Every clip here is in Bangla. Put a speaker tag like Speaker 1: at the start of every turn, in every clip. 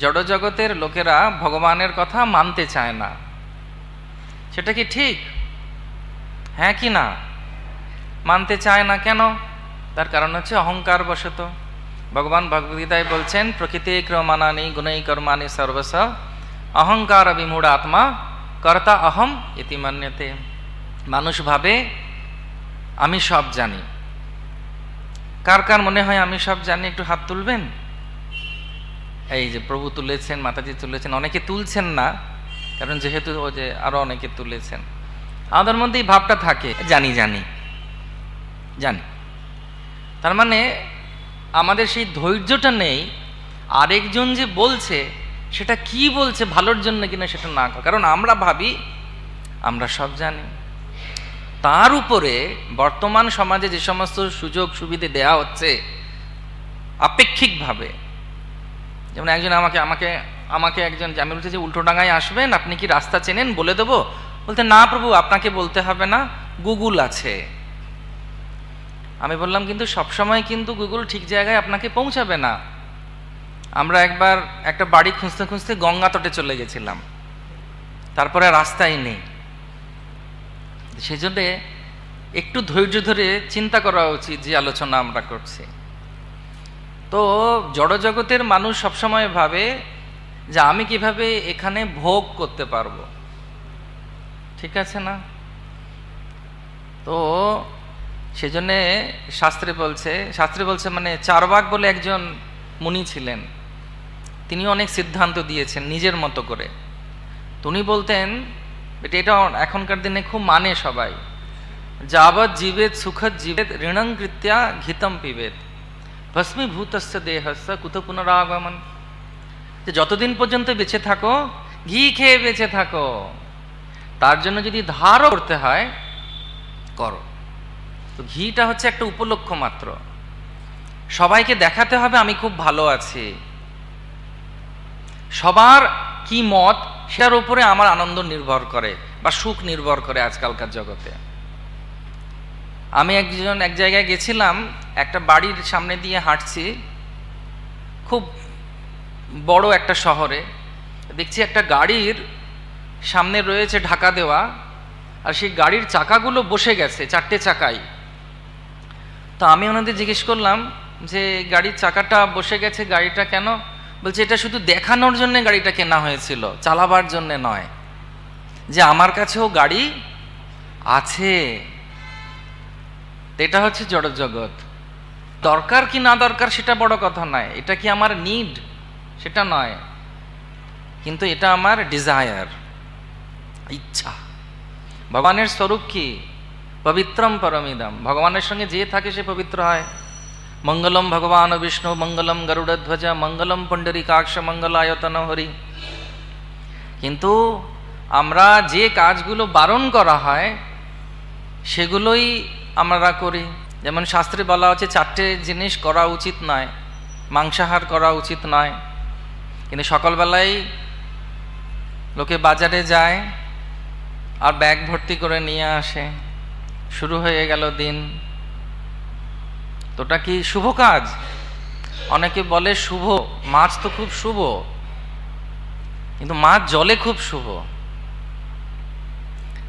Speaker 1: জড়জগতের লোকেরা ভগবানের কথা মানতে চায় না। সেটা কি ঠিক? হ্যাঁ কি না? মানতে চায় না কেন? তার কারণ হচ্ছে অহংকার বশত। ভগবান ভগবদ্গীতায় বলছেন, প্রকৃতি ক্রমানানি গুণই কর্মানি সর্বস অহংকার বিমূঢ় আত্মা, কর্তা অহম ইতি মান্যতে। মানুষ ভাবে, আমি সব জানি। কার কার মনে হয়, আমি সব জানি? একটু হাত তুলবেন? এই যে প্রভু তুলেছেন, মাতাজি তুলেছেন, অনেকে তুলছেন না, কারণ যেহেতু ও যে আরও অনেকে তুলেছেন। আমাদের মধ্যে এই ভাবটা থাকে, জানি জানি জানি। তার মানে আমাদের সেই ধৈর্যটা নেই, আরেকজন যে বলছে, সেটা কি বলছে ভালোর জন্য কিনা সেটা না কারণ আমরা ভাবি, আমরা সব জানি। তার উপরে বর্তমান সমাজে যে সমস্ত সুযোগ সুবিধে দেয়া হচ্ছে, আপেক্ষিকভাবে যেমন একজন আমাকে আমাকে আমাকে একজন আমি বলছি যে, উল্টোডাঙ্গায় আসবেন, আপনি কি রাস্তা চেনেন? বলে দেবো? বলতে, না প্রভু, আপনাকে বলতে হবে না, গুগল আছে। আমি বললাম, কিন্তু সবসময় কিন্তু গুগল ঠিক জায়গায় আপনাকে পৌঁছাবে না। আমরা একবার একটা বাড়ি খুঁজতে খুঁজতে গঙ্গা তটে চলে গেছিলাম। তারপরে রাস্তাই নেই। সেজন্যে একটু ধৈর্য ধরে চিন্তা করা উচিত যে আলোচনা আমরা করছি। তো জড়জগতের মানুষ সবসময় ভাবে যে আমি কীভাবে এখানে ভোগ করতে পারব। ঠিক আছে না? তো সেজন্যে শাস্ত্রে বলছে শাস্ত্রে বলছে মানে চারবাক বলে একজন মুনি ছিলেন। তিনি অনেক সিদ্ধান্ত দিয়েছেন নিজের মতো করে। তিনি বলতেন, এটা এটা এখনকার দিনে খুব মানে সবাই। যাবৎ জীবেদ সুখদ জীবেদ ঋণং কৃত্যা ঘিতম পিবেদ ভস্মীভূতস্য দেহস্য কুত পুনরাগমন যে যতদিন পর্যন্ত বেঁচে থাকো ঘি খেয়ে বেঁচে থাকো তার জন্য যদি ধারও করতে হয় করো তো ঘিটা হচ্ছে একটা উপলক্ষ মাত্র সবাইকে দেখাতে হবে আমি খুব ভালো আছি সবার কি মত সেটার উপরে আমার আনন্দ নির্ভর করে বা সুখ নির্ভর করে আজকালকার জগতে আমি একজন, এক জায়গায় গেছিলাম, একটা বাড়ির সামনে দিয়ে হাঁটছি, খুব বড় একটা শহরে। দেখছি একটা গাড়ির সামনে রয়েছে ঢাকা দেওয়া, আর সেই গাড়ির চাকাগুলো বসে গেছে, চারটে চাকাই। তো আমি ওনাদের জিজ্ঞেস করলাম যে, গাড়ির চাকাটা বসে গেছে, গাড়িটা কেন? বলছে, এটা শুধু দেখানোর জন্য গাড়িটা কেনা হয়েছিল, চালাবার জন্য নয়। যে আমার কাছেও গাড়ি আছে এটা হচ্ছে জড়জগৎ। দরকার কি না দরকার সেটা বড় কথা নয়। এটা কি আমার নিড সেটা নয়। কিন্তু এটা আমার ডিজায়ার ইচ্ছা। ভগবানের স্বরূপ কি? পবিত্রম পরমিদম। ভগবানের সঙ্গে যে থাকে সে পবিত্র হয়। মঙ্গলম ভগবান বিষ্ণু, মঙ্গলম গরুড়ধ্বজ, মঙ্গলম পুণ্ডরিকাক্ষ, মঙ্গলায়তন হরি। কিন্তু আমরা যে কাজগুলো বারণ করা হয়, সেগুলোই আমরা করি। যেমন শাস্ত্রে বলা হচ্ছে চারটে জিনিস করা উচিত নয়, মাংসাহার করা উচিত নয়। কিন্তু সকালবেলায় লোকে বাজারে যায় আর ব্যাগ ভর্তি করে নিয়ে আসে। শুরু হয়ে গেল দিন। তোটা কি শুভ কাজ? অনেকে বলে শুভ, মাছ তো খুব শুভ। কিন্তু মাছ জলে খুব শুভ।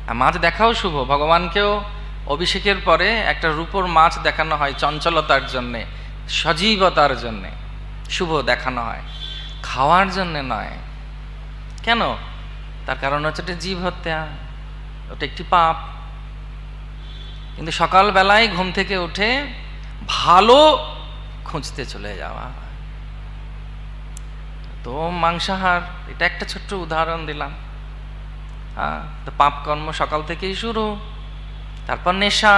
Speaker 1: আর মাছ দেখাও শুভ, ভগবানকেও অভিষেকের পরে একটা রূপর মাছ দেখানো হয় চঞ্চলতার জন্যে, সজীবতার জন্যে, শুভ দেখানো হয়, খাওয়ার জন্যে নয়। কেন? তার কারণ হচ্ছে এটা জীব হত্যা, ওটা একটি পাপ। কিন্তু সকালবেলায় ঘুম থেকে উঠে ভালো খুঁজতে চলে যাওয়া তো মাংসাহার, এটা একটা ছোট্ট উদাহরণ দিলাম। হ্যাঁ তো পাপ কর্ম সকাল থেকেই শুরু। তারপর নেশা।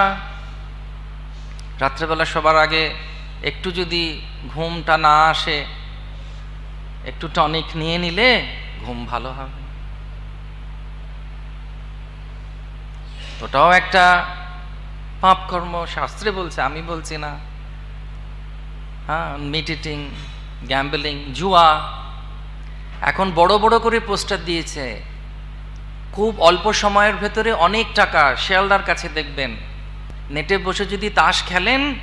Speaker 1: রাত্রেবেলা সবার আগে একটু যদি ঘুমটা না আসে, একটু টনিক নিয়ে নিলে ঘুম ভালো হবে। ওটাও একটা পাপ কর্ম শাস্ত্রে বলছে, আমি বলছি না। হ্যাঁ মিটিটিং, গ্যাম্বলিং, জুয়া। এখন বড় বড় করে পোস্টার দিয়েছে খুব অল্প সময়ের ভেতরে অনেক টাকা শেয়ালদার কাছে দেখবেন। নেটে বসে যদি তাস খেলেন,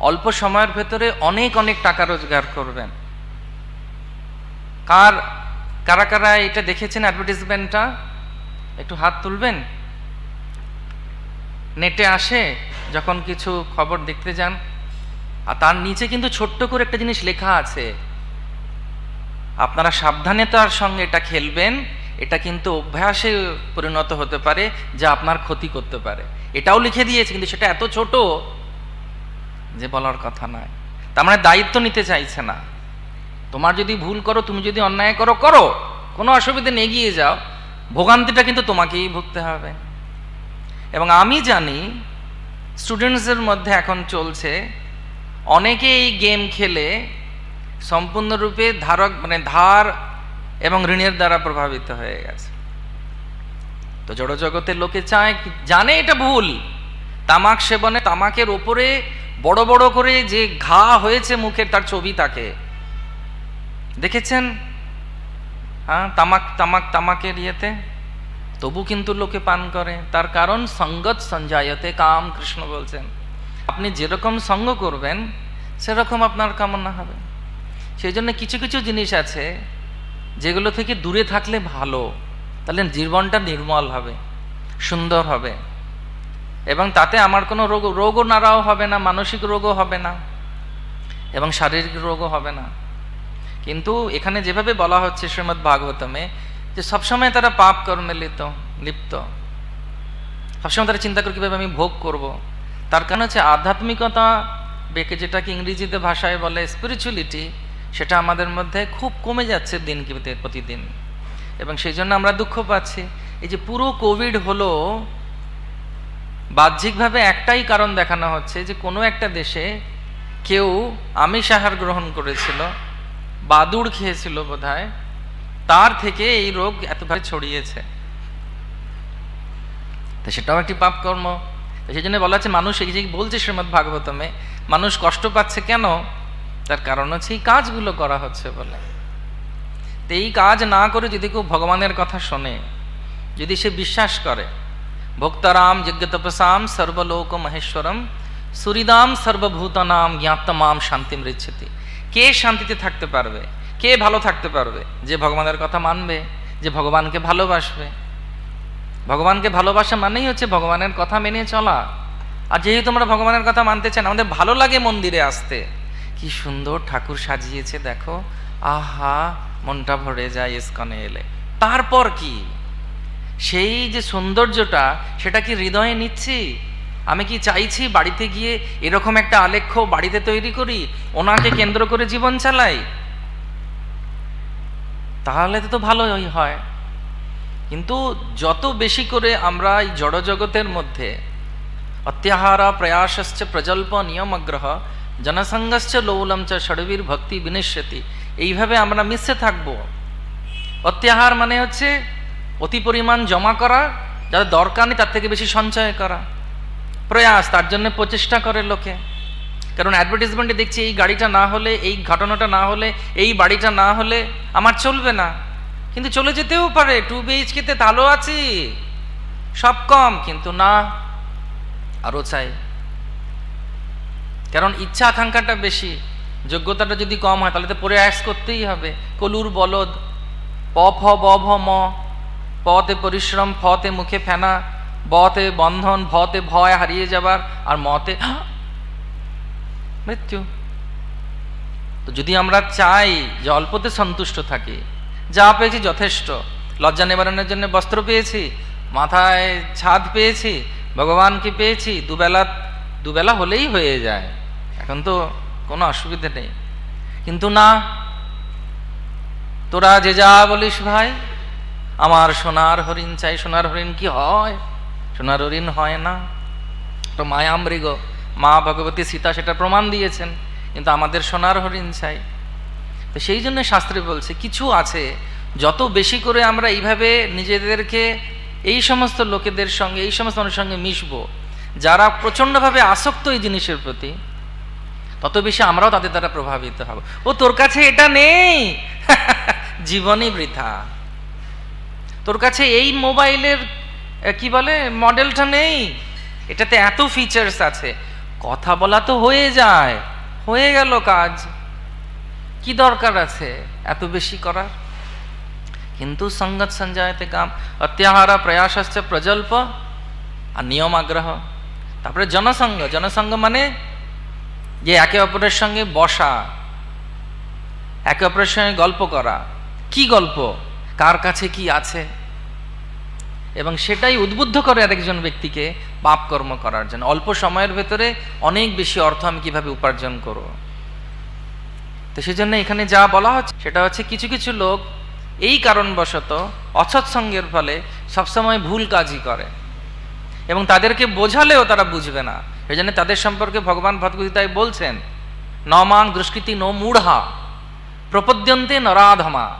Speaker 1: অল্প সময়ের ভেতরে অনেক অনেক টাকা রোজগার করবেন। কার, কারা কারা এটা দেখেছেন অ্যাডভার্টিজমেন্টটা একটু হাত তুলবেন? নেটে আসে, যখন কিছু খবর দেখতে যান। আর তার নিচে কিন্তু ছোট্ট করে একটা জিনিস লেখা আছে। আপনারা সাবধানতার সঙ্গে এটা খেলবেন। এটা কিন্তু অভ্যাসে পরিণত হতে পারে, যা আপনার ক্ষতি করতে পারে। এটাও লিখে দিয়েছে, কিন্তু সেটা এত ছোট যে বলার কথা নয়। তার মানে দায়িত্ব নিতে চাইছে না। তোমার যদি ভুল করো, তুমি যদি অন্যায় করো করো। কোনো অসুবিধা নেই, এগিয়ে যাও। ভোগান্তিটা কিন্তু তোমাকেই ভুগতে হবে। এবং আমি জানি স্টুডেন্টসদের মধ্যে এখন চলছে অনেকে এই গেম খেলে সম্পূর্ণরূপে ধারক মানে ধার এবং ঋণের দ্বারা প্রভাবিত হয়ে গেছে। তো জড়জগতের লোকে চায় জানে এটা ভুল। তামাক সেবনে তামাকের ওপরে বড় বড় করে যে ঘা হয়েছে মুখের, তার ছবি তাকে। দেখেছেন? হ্যাঁ তামাক তামাক, তামাকের ইয়েতে? তবু কিন্তু লোকে পান করে। তার কারণ সঙ্গত সঞ্জায়তে কাম কৃষ্ণ বলছেন। আপনি যেরকম সঙ্গ করবেন, সেরকম আপনার কামনা হবে। সেই জন্য কিছু কিছু জিনিস আছে যেগুলো থেকে দূরে থাকলে ভালো, তাহলে জীবনটা নির্মল হবে, সুন্দর হবে। এবং তাতে আমার কোনো রোগ, রোগও নাড়াও হবে না, মানসিক রোগও হবে না, এবং শারীরিক রোগও হবে না। কিন্তু এখানে যেভাবে বলা হচ্ছে শ্রীমৎ ভাগবতমে, যে সবসময় তারা পাপ কর্মে লিপ্ত লিপ্ত। সবসময় তারা চিন্তা করে কীভাবে আমি ভোগ করব। তার কারণ হচ্ছে আধ্যাত্মিকতা বেকে যেটাকে ইংরেজিতে ভাষায় বলে স্পিরিচুয়ালিটি সেটা আমাদের মধ্যে খুব কমে যাচ্ছে দিন প্রতিদিন। এবং সেই জন্য আমরা দুঃখ পাচ্ছি। এই যে পুরো কোভিড হলো, বাহ্যিকভাবে একটাই কারণ দেখানো হচ্ছে যে কোনো একটা দেশে কেউ আমিষ আহার গ্রহণ করেছিল, বাদুড় খেয়েছিল বোধহয়, তার থেকে এই রোগ এতভাবে ছড়িয়েছে। তো সেটাও একটি পাপ কর্ম তো সেই জন্য বলা হচ্ছে, মানুষ এই যে বলছে শ্রীমৎ ভাগবতমে মানুষ কষ্ট পাচ্ছে কেন? তার কারণ হচ্ছে এই কাজগুলো করা হচ্ছে বলে। তো এই কাজ না করে যদি কেউ ভগবানের কথা শোনে, যদি সে বিশ্বাস করে, ভক্তারাম যজ্ঞতপসাম সর্বলোক মহেশ্বরম, সুরিদাম সর্বভূতনাম জ্ঞাতমাম শান্তি মৃচ্ছতি কে শান্তিতে থাকতে পারবে? কে ভালো থাকতে পারবে? যে ভগবানের কথা মানবে, যে ভগবানকে ভালোবাসবে। ভগবানকে ভালোবাসা মানেই হচ্ছে ভগবানের কথা মেনে চলা। আর যেহেতু আমরা ভগবানের কথা মানতে চান আমাদের ভালো লাগে মন্দিরে আসতে। কি সুন্দর ঠাকুর সাজিয়েছে, দেখো। আহা, মনটা ভরে যায় ইস্কনে এলে। তারপর কি? সেই যে সৌন্দর্যটা, সেটা কি হৃদয়ে নিচ্ছি? আমি কি চাইছি বাড়িতে গিয়ে এরকম একটা আলেখ্য বাড়িতে তৈরি করি? ওনাকে কেন্দ্র করে জীবন চালাই? তাহলে তো ভালোই হয়। কিন্তু যত বেশি করে আমরা এই জড়জগতের মধ্যে অত্যাহার প্রয়াসশ্চ প্রজল্প নিয়মগ্রহ জনসংঘশ্চ লৌলম চ ষড়বীর ভক্তি বিনিশ্যতি এইভাবে আমরা মিশে থাকব। অত্যাহার মানে হচ্ছে অতি পরিমাণ জমা করা যাতে দরকার নেই তার থেকে বেশি সঞ্চয় করা। প্রয়াস, তার জন্য প্রচেষ্টা করে লোকে। কারণ অ্যাডভার্টিজমেন্টে দেখছি এই গাড়িটা না হলে, এই ঘটনাটা না হলে, এই বাড়িটা না হলে আমার চলবে না। কিন্তু চলে যেতেও পারে, টু বিএইচকেতে তালো আছি। সব কম, কিন্তু না, আরও চাই। কারণ ইচ্ছা আকাঙ্ক্ষাটা বেশি, যোগ্যতাটা যদি কম হয়, তাহলে তো প্রয়াস করতেই হবে। কলুর বলদ প ফ ব ভ ম, পতে পরিশ্রম, ফতে মুখে ফেনা, বতে বন্ধন, ভতে ভয় হারিয়ে যাবার, আর মতে মৃত্যু। তো যদি আমরা চাই যে অল্পতে সন্তুষ্ট থাকি, যা পেয়েছি যথেষ্ট, লজ্জা নিবারণের জন্য বস্ত্র পেয়েছি, মাথায় ছাদ পেয়েছি, ভগবানকে পেয়েছি, দুবেলা দুবেলা হলেই হয়ে যায়। এখন তো কোনো অসুবিধে নেই। কিন্তু না, তোরা যে যা বলিস ভাই, আমার সোনার হরিণ চাই, সোনার হরিণ কি হয়? সোনার হরিণ হয় না। তো মায়ামৃগ, মা ভগবতী সীতা সেটা প্রমাণ দিয়েছেন, কিন্তু আমাদের সোনার হরিণ চাই। তো সেই জন্য শাস্ত্রে বলছে, কিছু আছে, যত বেশি করে আমরা এইভাবে নিজেদেরকে এই সমস্ত লোকেদের সঙ্গে, এই সমস্ত মানুষের সঙ্গে মিশবো, যারা প্রচণ্ডভাবে আসক্ত এই জিনিসের প্রতি তত বেশি আমরাও তাদের দ্বারা প্রভাবিত হব। ও, তোর কাছে এটা নেই? জীবনই বৃথা। তোর কাছে এই মোবাইলের কি বলে, মডেলটা নেই? এটাতে এত ফিচার্স আছে। কথা বলা তো হয়ে যায়। হয়ে গেল কাজ। কি দরকার আছে এত বেশি করার? কিন্তু সঙ্গত সঞ্জায়তে কাম, অত্যাহারা প্রয়াসশ্চ প্রজল্প আর নিয়ম আগ্রহ তারপরে জনসংঘ। জনসংঘ মানে যে একে অপরের সঙ্গে বসা, একে অপরের সঙ্গে গল্প করা, কি গল্প? কার কাছে কি আছে? এবং সেটাই উদ্বুদ্ধ করে আরেকজন ব্যক্তিকে পাপ কর্ম করার জন্য। অল্প সময়ের ভেতরে অনেক বেশি অর্থ আমি কীভাবে উপার্জন করব? তো সেজন্য এখানে যা বলা হচ্ছে, সেটা হচ্ছে কিছু কিছু লোক এই কারণবশত অসৎসঙ্গের ফলে সবসময় ভুল কাজই করে। এবং তাদেরকে বোঝালেও তারা বুঝবে না। এই জন্য তাদের সম্পর্কে ভগবান ভগবদ্গীতায় বলছেন, নমাং দুষ্কৃতি নো মূঢ়া, প্রপদ্যন্তে নরাধমা,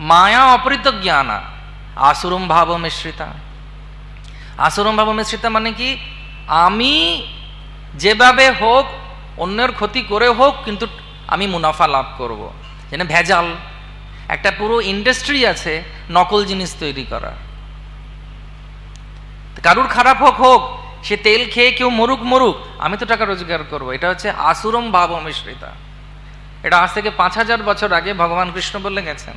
Speaker 1: মায়া অপরিত জ্ঞানা, আসুরম ভাব মিশ্রিতা। আসুরম ভাব মিশ্রিতা মানে কি? আমি যেভাবে হোক, অন্যের ক্ষতি করে হোক, কিন্তু আমি মুনাফা লাভ করব। যেন ভেজাল, একটা পুরো ইন্ডাস্ট্রি আছে, নকল জিনিস তৈরি করা। কারুর খারাপ হোক হোক সে তেল খেয়ে কেউ মরুক মরুক, আমি তো টাকা রোজগার করব। এটা হচ্ছে আসুরম ভাব মিশ্রিতা এটা আজ থেকে পাঁচ হাজার বছর আগে ভগবান কৃষ্ণ বলে গেছেন।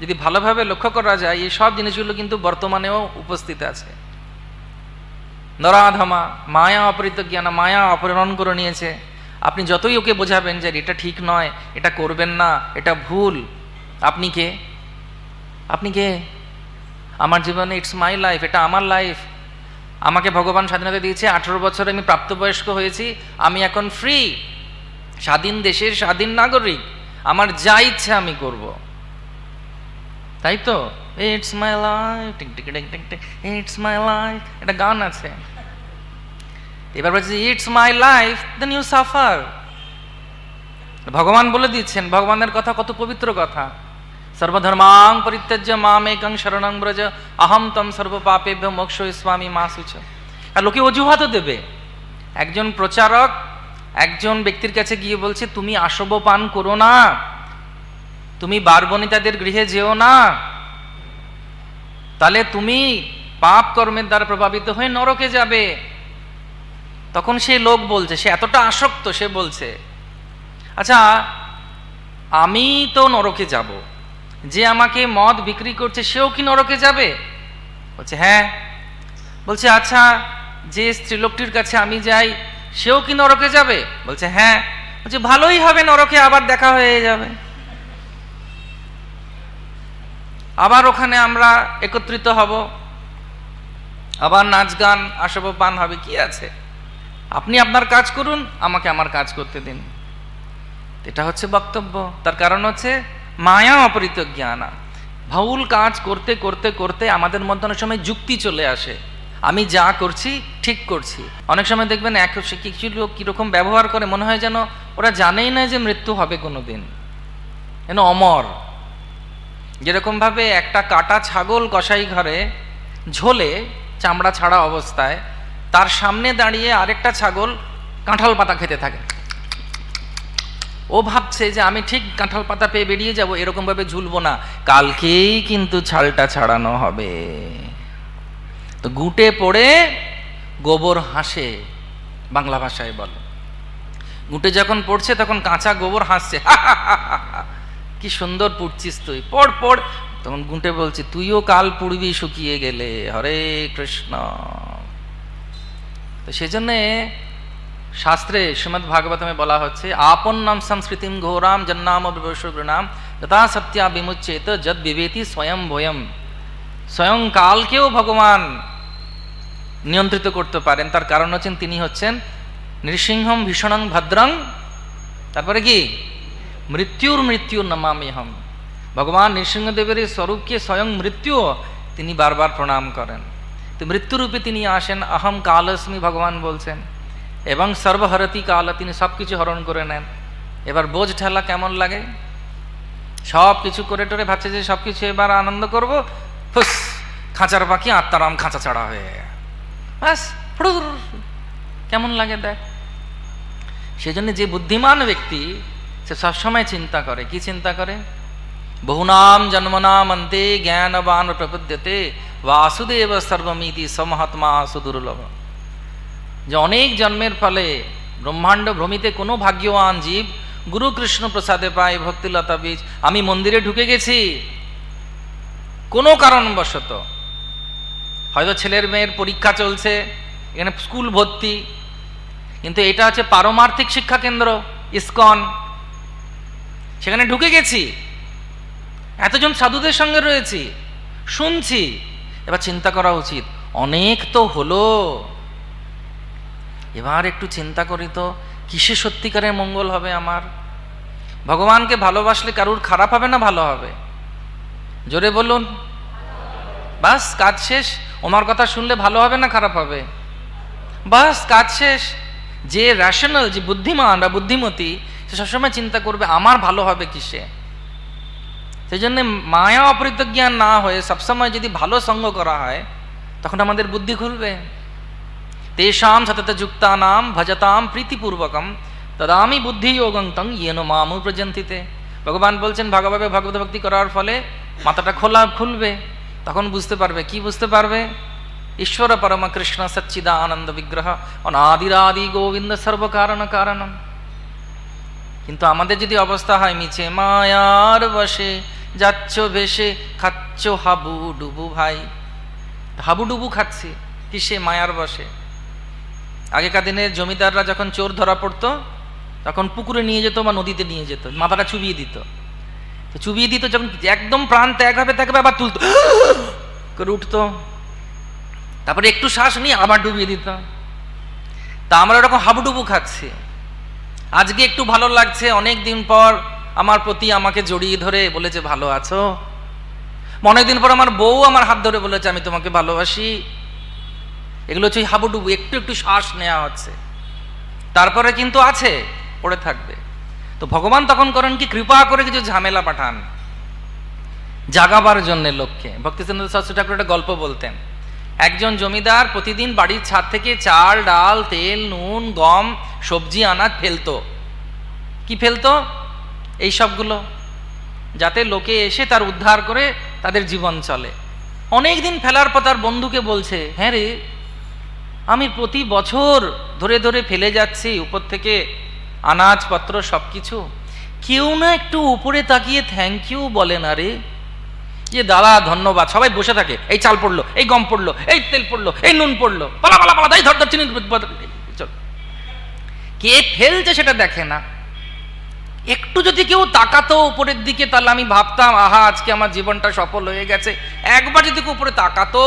Speaker 1: যদি ভালোভাবে লক্ষ্য করা যায়, এই সব জিনিসগুলো কিন্তু বর্তমানেও উপস্থিত আছে। নরাধমা, মায়া অপরিত জ্ঞান, মায়া অপহরণ করে নিয়েছে। আপনি যতই ওকে বোঝাবেন যে এটা ঠিক নয়, এটা করবেন না, এটা ভুল। আপনি কে? আপনি কে? আমার জীবনে ইটস মাই লাইফ এটা আমার লাইফ আমাকে ভগবান স্বাধীনতা দিয়েছে, আঠেরো বছর আমি প্রাপ্তবয়স্ক হয়েছি, আমি এখন ফ্রি স্বাধীন দেশের স্বাধীন নাগরিক, আমার যা ইচ্ছে আমি করব। তাই তো? It's my life tick tick tick tick tick it's my life এটা গান আছে। এবার বলছে it's my life then you suffer ভগবান বলে দিচ্ছেন, ভগবানের কথা কত পবিত্র কথা। সর্বধর্মাং পরিত্যাজ্য মাম একং শরণং ব্রজ, আহম তম সর্ব পাপেভ্য মোক্ষ স্বামী মা সুচ। আর লোকে অজুহাতও দেবে। একজন প্রচারক, একজন ব্যক্তির কাছে গিয়ে বলছে, তুমি আসব পান করো না। তুমি বারবনিতাদের গৃহে যেও না। তাহলে তুমি পাপ কর্মের দ্বারা প্রভাবিত হয়ে নরকে যাবে। তখন সেই লোক বলছে, সে এতটা আসক্ত, সে বলছে আচ্ছা আমি তো নরকে যাব। যে আমাকে মদ বিক্রি করছে, সেও কি নরকে যাবে? বলছে হ্যাঁ। বলছে আচ্ছা যে স্ত্রীলোকটির কাছে আমি যাই, সেও কি নরকে যাবে? বলছে হ্যাঁ। বলছে, ভালোই হবে, নরকে আবার দেখা হয়ে যাবে। আবার ওখানে আমরা একত্রিত হব। আবার নাচ গান, আসব, পান হবে, কি আছে? আপনি আপনার কাজ করুন, আমাকে আমার কাজ করতে দিন। এটা হচ্ছে বক্তব্য। তার কারণ হচ্ছে মায়া অপরিত জ্ঞানা ভুল কাজ করতে করতে করতে আমাদের মধ্যে অনেক সময় যুক্তি চলে আসে। আমি যা করছি, ঠিক করছি। অনেক সময় দেখবেন এক কিছু লোক কীরকম ব্যবহার করে, মনে হয় যেন ওরা জানেই না যে মৃত্যু হবে কোনো দিন যেন অমর। যেরকমভাবে একটা কাটা ছাগল কসাই ঘরে ঝোলে চামড়া ছাড়া অবস্থায়, তার সামনে দাঁড়িয়ে আরেকটা ছাগল কাঁঠাল পাতা খেতে থাকে। ও ভাবছে যে আমি ঠিক কাঁঠাল পাতা পেয়ে বেরিয়ে যাব, এরকমভাবে ঝুলবো না। কালকেই কিন্তু ছালটা ছাড়ানো হবে। তো গুটে পড়ে গোবর হাসে, বাংলা ভাষায় বলে। গুটে যখন পড়ছে তখন কাঁচা গোবর হাসছে। কি সুন্দর পুড়ছিস তুই। পড় পড়। তখন গুঁটে বলছে, তুইও কাল পুড়বি শুকিয়ে গেলে। হরে কৃষ্ণ। তো সেজন্যে শাস্ত্রে শ্রীমদ ভাগবতমে বলা হচ্ছে আপন নাম সংস্কৃতিম ঘোরাম জন্নাম বিবশনাম তথা সত্যা বিমুচ্ছেত যদ বিবেতি স্বয়ং ভয়ম। স্বয়ং কালকেও ভগবান নিয়ন্ত্রিত করতে পারেন। তার কারণ হচ্ছেন, তিনি হচ্ছেন নৃসিংহম ভীষণং ভদ্রং। তারপরে কি? মৃত্যুর মৃত্যু নমামিহম ভগবান নৃসিংহদেবের এই স্বরূপকে স্বয়ং মৃত্যু তিনি বারবার প্রণাম করেন। তো মৃত্যুরূপে তিনি আসেন, অহম কালস্মি ভগবান বলছেন। এবং সর্বহরতি কাল তিনি সব কিছু হরণ করে নেন। এবার বোঝ ঠেলা কেমন লাগে? সব কিছু করে টোরে ভাবছে যে সব কিছু এবার আনন্দ করব। ফুস, খাঁচার পাখি আত্মারাম খাঁচা ছাড়া হয়ে। ব্যাস। কেমন লাগে দেখ? সেজন্য যে বুদ্ধিমান ব্যক্তি, সে সবসময় চিন্তা করে। কি চিন্তা করে? বহুনাম জন্মনাম অন্তে জ্ঞানবান প্রপদ্যতে। বাসুদেব সর্বমিতি সমহাত্মা সুদুর্লভ। যে অনেক জন্মের ফলে ব্রহ্মাণ্ড ভ্রমিতে কোনো ভাগ্যবান জীব গুরু কৃষ্ণ প্রসাদে পাই ভক্তিলতা বীজ। আমি মন্দিরে ঢুকে গেছি। কোনো কারণবশত। হয়তো ছেলের মেয়ের পরীক্ষা চলছে, এখানে স্কুল ভর্তি। কিন্তু এটা হচ্ছে পারমার্থিক শিক্ষা কেন্দ্র, ইসকন। সেখানে ঢুকে গেছি। এতজন সাধুদের সঙ্গে রয়েছি। শুনছি। এবার চিন্তা করা উচিত, অনেক তো হলো। এবার একটু চিন্তা করি তো, কিসে সত্যিকারের মঙ্গল হবে আমার? ভগবানকে ভালোবাসলে কারুর খারাপ হবে না ভালো হবে? জোরে বলুন। বাস, কাজ শেষ। ওমার কথা শুনলে ভালো হবে না খারাপ হবে? বাস, কাজ শেষ। যে র্যাশনাল যে বুদ্ধিমান বা বুদ্ধিমতী, সে সবসময় চিন্তা করবে, আমার ভালো হবে কিসে? সেই জন্য মায়া অপরিত জ্ঞান না হয়ে সবসময় যদি ভালো সঙ্গ করা হয়, তখন আমাদের বুদ্ধি খুলবে। তেষাম সতত যুক্তা নাম ভজতাম প্রীতিপূর্বকম তদামি বুদ্ধি যোগং তং ইয়েন মামু প্রজন্তিতে ভগবান বলছেন ভাগভাবে ভগবত ভক্তি করার ফলে মাথাটা খোলা খুলবে তখন বুঝতে পারবে কি বুঝতে পারবে ঈশ্বর পরম কৃষ্ণ সচ্চিদা আনন্দ বিগ্রহ অনাদিরাদি গোবিন্দ সর্বকারণ কারণম কিন্তু আমাদের যদি অবস্থা হয়, মিছে মায়ার বসে যাচ্ছ ভেসে, খাচ্ছ হাবু ডুবু ভাই। হাবু ডুবু খাচ্ছি, কিসে মায়ার বসে আগেকার দিনের জমিদাররা যখন চোর ধরা পড়তো, তখন পুকুরে নিয়ে যেত বা নদীতে নিয়ে যেত, মাথাটা চুবিয়ে দিত। তো চুবিয়ে দিত যখন একদম প্রাণ ত্যাগ হবে ত্যাগ আবার তুলতো, করে উঠতো। তারপরে একটু শ্বাস নিয়ে আবার ডুবিয়ে দিত। তা আমরা ওরকম হাবুডুবু খাচ্ছি। আজকে একটু ভালো লাগছে অনেক দিন পর আমার প্রতি আমাকে জড়িয়ে ধরে বলেছে, ভালো আছো? অনেকদিন পর আমার বউ আমার হাত ধরে বলেছে, আমি তোমাকে ভালোবাসি। এগুলো হচ্ছে হাবুডুবু, একটু একটু শ্বাস নেওয়া হচ্ছে। তারপরে কিন্তু আছে, পড়ে থাকবে। তো ভগবান তখন করেন কি, কৃপা করে কিছু ঝামেলা পাঠান। জাগাবার জন্য লোককে। ভক্তিচন্দ্র শাস্ত্রী ঠাকুর একটা গল্প বলতেন। একজন জমিদার প্রতিদিন বাড়ির ছাদ থেকে চাল, ডাল, তেল, নুন, গম, সবজি আনাজ ফেলতো। কি ফেলতো? এই সবগুলো। যাতে লোকে এসে তার উদ্ধার করে তাদের জীবন চলে। অনেক দিন ফেলার পর তার বন্ধুকে বলছে হ্যাঁ রে আমি প্রতি বছর ধরে ধরে ফেলে যাচ্ছি, উপর থেকে আনাজপত্র সব কিছু কেউ না একটু উপরে তাকিয়ে থ্যাংক ইউ বলে না রে। যে দাদা, ধন্যবাদ, সবাই বসে থাকে। এই চাল পড়ল, এই গম পড়ল, এই তেল পড়ল, এই নুন পড়ল। পালা পালা পালা, তাই ধর ধর, চিনি কে ফেলছে সেটা দেখে না। একটু যদি কেউ তাকাতো উপরের দিকে, তাহলে আমি ভাবতাম, আহা, আজকে আমার জীবনটা সফল হয়ে গেছে। একবার যদি কেউ উপরে তাকাতো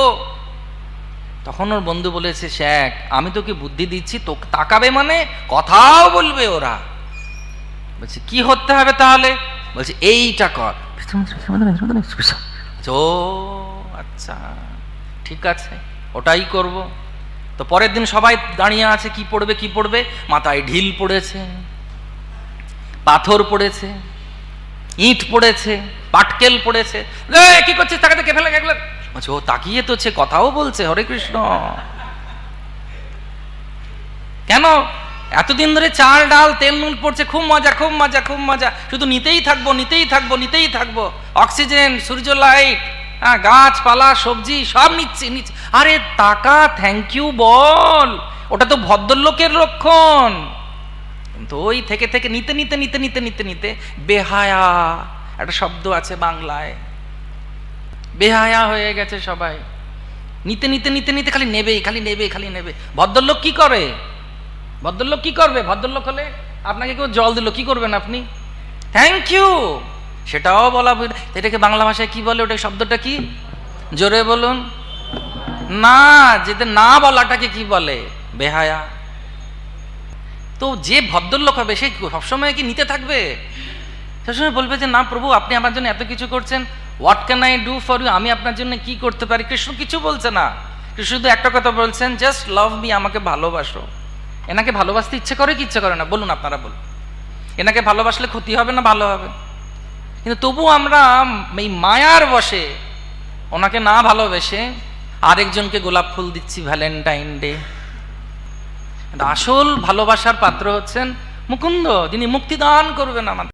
Speaker 1: তখন ওর বন্ধু বলেছে শেখ আমি তোকে বুদ্ধি দিচ্ছি, তো তাকাবে মানে কথাও বলবে ওরা। বলছে, কি হতে হবে তাহলে? বলছে, এইটা কর। আচ্ছা ঠিক আছে, ওটাই করব। তো পরের দিন সবাই দাঁড়িয়ে আছে, কি পড়বে কি পড়বে? মাথায় ঢিল পড়েছে, পাথর পড়েছে, ইট পড়েছে, পাটকেল পড়েছে। কি করছিস? তাকাতে কে ফেলে গেল। বলছে, ও তাকিয়ে তো সে কথাও বলছে, হরে কৃষ্ণ। কেন? এতদিন ধরে চাল, ডাল, তেল, নুন পড়ছে, খুব মজা খুব মজা খুব মজা। শুধু নিতেই থাকব নিতেই থাকব নিতেই থাকব। অক্সিজেন, সূর্য লাইট হ্যাঁ গাছপালা, সবজি, সব নিচ্ছি নিচ্ছি। আরে টাকা থ্যাংক ইউ বল। ওটা তো ভদ্রলোকের লক্ষণ কিন্তু ওই থেকে থেকে নিতে নিতে নিতে নিতে নিতে নিতে, বেহায়া। একটা শব্দ আছে বাংলায়। বেহায়া হয়ে গেছে সবাই। নিতে নিতে নিতে নিতে খালি নেবে খালি নেবে খালি নেবে ভদ্রলোক কি করে? ভদ্রলোক কি করবে? ভদ্রলোক হলে আপনাকে কেউ জল দিল, কি করবেন আপনি? থ্যাংক ইউ সেটাও বলা এটাকে বাংলা ভাষায় কি বলে? ওটা শব্দটা কি? জোরে বলুন। না, যেতে না বলাটাকে কি বলে? বেহায়া। তো যে ভদ্রলোক হবে, সে সবসময় কি নিতে থাকবে? সবসময় বলবে যে, না প্রভু, আপনি আমার জন্য এত কিছু করছেন। What can I do for you আমি আপনার জন্য কি করতে পারি? কৃষ্ণ কিছু বলছে না। কৃষ্ণ শুধু একটা কথা বলছেন জাস্ট লাভ মি আমাকে ভালোবাসো। এনাকে ভালোবাসতে ইচ্ছে করে কি ইচ্ছে করে না? বলুন আপনারা বলুন। এনাকে ভালোবাসলে ক্ষতি হবে না ভালো হবে? কিন্তু তবু আমরা এই মায়ার বসে ওনাকে না ভালোবেসে আরেকজনকে গোলাপ ফুল দিচ্ছি ভ্যালেন্টাইন ডে আসল ভালোবাসার পাত্র হচ্ছেন মুকুন্দ, যিনি মুক্তি দান করবেন আমাদের।